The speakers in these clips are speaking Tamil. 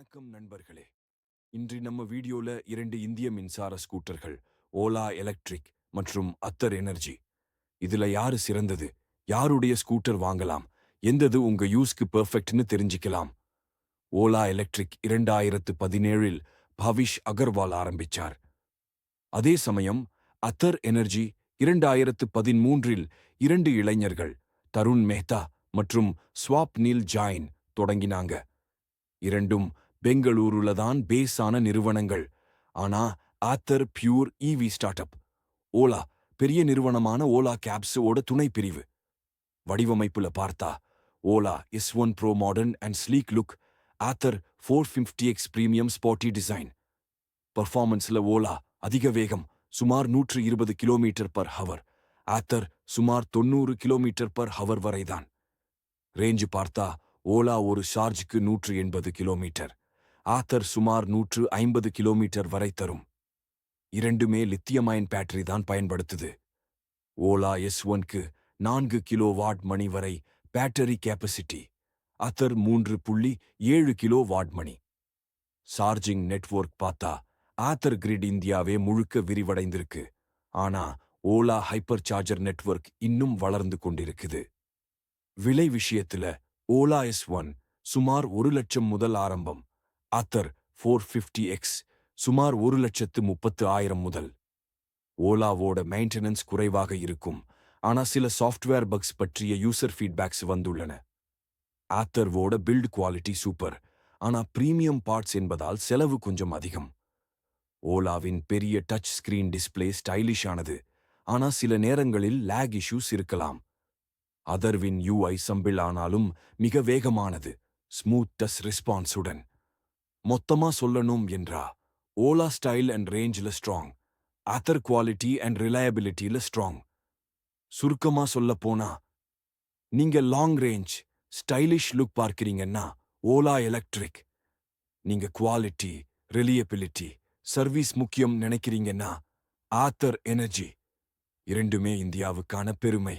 வணக்கம் நண்பர்களே. இன்று நம்ம வீடியோல இரண்டு இந்திய மின்சார ஸ்கூட்டர்கள் ஓலா எலக்ட்ரிக் மற்றும் அத்தர் எனர்ஜி. இதுல யாரு சிறந்தது? யாருடைய ஸ்கூட்டர் வாங்கலாம்? எந்தது உங்க யூஸ்க்கு பெர்ஃபெக்ட்னு தெரிஞ்சுக்கலாம். ஓலா எலக்ட்ரிக் இரண்டாயிரத்து பதினேழில் பவிஷ் அகர்வால் ஆரம்பிச்சார். அதே சமயம் அத்தர் எனர்ஜி இரண்டாயிரத்து பதிமூன்றில் இரண்டு இளைஞர்கள் தருண் மெஹ்தா மற்றும் ஸ்வாப் நீல் ஜாயின் தொடங்கினாங்க. இரண்டும் பெங்களூருல தான் பேஸான நிறுவனங்கள். ஆனா Ather pure EV start up Ola பெரிய நிறுவனமான ஓலா கேப்ஸோட துணை பிரிவு. வடிவமைப்புல பார்த்தா Ola S one pro modern and sleek look Ather four fifty X premium sporty design பர்ஃபார்மன்ஸ்ல Ola அதிக வேகம் சுமார் நூற்று இருபது கிலோமீட்டர் பர் ஹவர் ஆத்தர் சுமார் தொண்ணூறு கிலோமீட்டர் பர் ஹவர் வரைதான் ரேஞ்சு பார்த்தா ஓலா ஒரு சார்ஜுக்கு நூற்று எண்பது கிலோமீட்டர். ஆத்தர் சுமார் நூற்று ஐம்பது கிலோமீட்டர் வரை தரும். இரண்டுமே லித்தியமயன் பேட்டரி தான் பயன்படுத்துது. ஓலா எஸ் ஒன்க்கு நான்கு கிலோ வாட் மணி வரை பேட்டரி கேப்பசிட்டி. அத்தர் மூன்று புள்ளி ஏழு கிலோ வாட் மணி. சார்ஜிங் நெட்வொர்க் பார்த்தா ஆத்தர் கிரிட் இந்தியாவே முழுக்க விரிவடைந்திருக்கு. ஆனா ஓலா ஹைப்பர் சார்ஜர் நெட்வொர்க் இன்னும் வளர்ந்து கொண்டிருக்குது. விலை விஷயத்துல ஓலா எஸ் ஒன் சுமார் ஒரு லட்சம் முதல் ஆரம்பம். ஆத்தர் ஃபோர் ஃபிஃப்டி எக்ஸ் சுமார் ஒரு லட்சத்து முப்பத்து ஆயிரம் முதல். ஓலாவோட மெயின்டெனன்ஸ் குறைவாக இருக்கும். ஆனா சில சாஃப்ட்வேர் பக்ஸ் பற்றிய யூசர் ஃபீட்பேக்ஸ் வந்துள்ளன. ஆத்தர்வோட பில்ட் குவாலிட்டி சூப்பர் ஆனா பிரீமியம் பார்ட்ஸ் என்பதால் செலவு கொஞ்சம் அதிகம். ஓலாவின் பெரிய டச் ஸ்கிரீன் டிஸ்பிளே ஸ்டைலிஷ் ஆனது. ஆனா சில நேரங்களில் லேக் இஷ்யூஸ் இருக்கலாம். அதர்வின் யூஐ சம்பிள் ஆனாலும் மிக வேகமானது. ஸ்மூத் டஸ் ரெஸ்பான்ஸுடன் மொத்தமா சொல்லணும் என்றா? ஓலா ஸ்டைல் அண்ட் ரேஞ்சில் ஸ்ட்ராங் அதர் குவாலிட்டி அண்ட் ரிலையபிலிட்டியில் ஸ்ட்ராங் சுருக்கமா சொல்ல போனா நீங்க லாங் ரேஞ்ச் ஸ்டைலிஷ் லுக் பார்க்கிறீங்கன்னா ஓலா எலக்ட்ரிக் நீங்க குவாலிட்டி ரிலியபிலிட்டி சர்வீஸ் முக்கியம் நினைக்கிறீங்கன்னா ஆத்தர் எனர்ஜி இரண்டுமே இந்தியாவுக்கான பெருமை.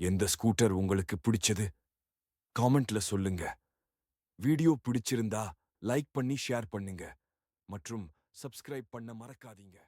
எந்த ஸ்கூட்டர் உங்களுக்கு பிடிச்சது? காமெண்ட்ல சொல்லுங்க. வீடியோ பிடிச்சிருந்தா லைக் பண்ணி ஷேர் பண்ணுங்க. மற்றும் சப்ஸ்கிரைப் பண்ண மறக்காதீங்க.